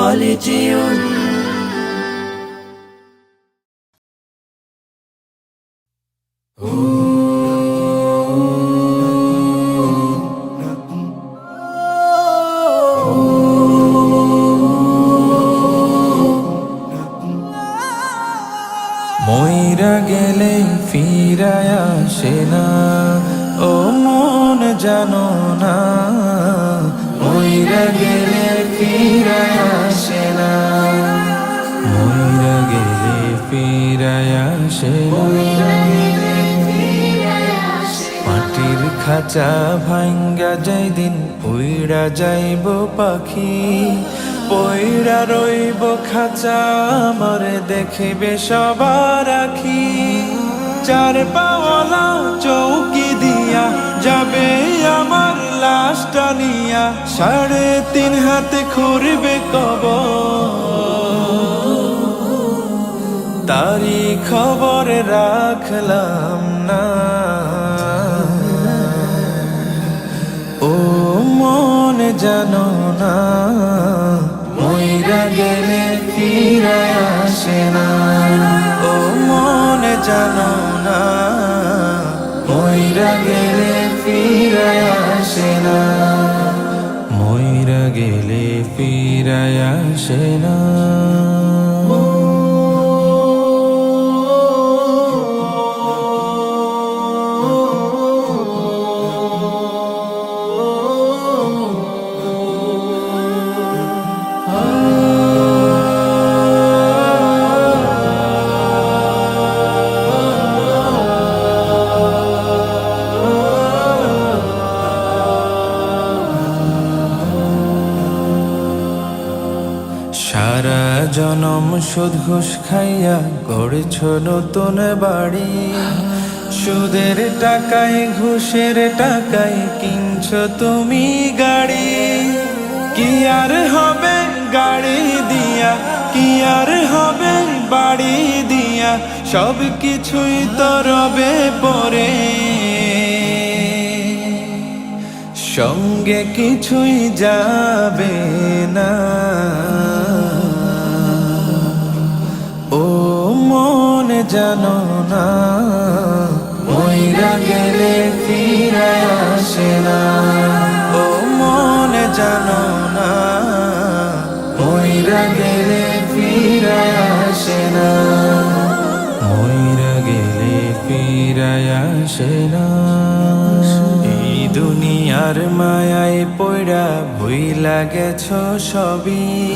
خالدون ময়রা গেলে ফিরায় আসে না ও মন জানো না ময়রা গেলে খাঁচা ভাঙ্গা যাই দিন উইড়া যাইব পাখি, পইরা রইব খাঁচা, আমার দেখিবে সবার আখি। চার পাওয়ালা চৌকি দিয়া যাবে আমার লাশটা নিয়া, সাড়ে তিন হাতে খুরবে কব তারি খবর রাখলাম জানো না। মইরা গেলে ফিরে আসে না। ও মন জানো না। মইরা গেলে ফিরে আসে না। মইরা গেলে ফিরায় আসে না। জনম সুদ ঘুষ খাইয়া গড়েছ নতুন বাড়ি। সুদের টাকায়, ঘুষের টাকায় কিনছ তুমি গাড়ি। কি আর হবে গাড়ি দিয়া, কি আর হবে বাড়ি দিয়া, সব কিছুই তো রবে পরে। সঙ্গে কিছুই যাবে না। জানো না। মইরা গেলে ফিরায় আসে না। ও মন জানো না। মইরা গেলে ফিরায় আসে না। মইরা গেলে ফিরায় আসে না। দুনিয়ার মায়ায় পয়রা ভুইলা গেছ সবই।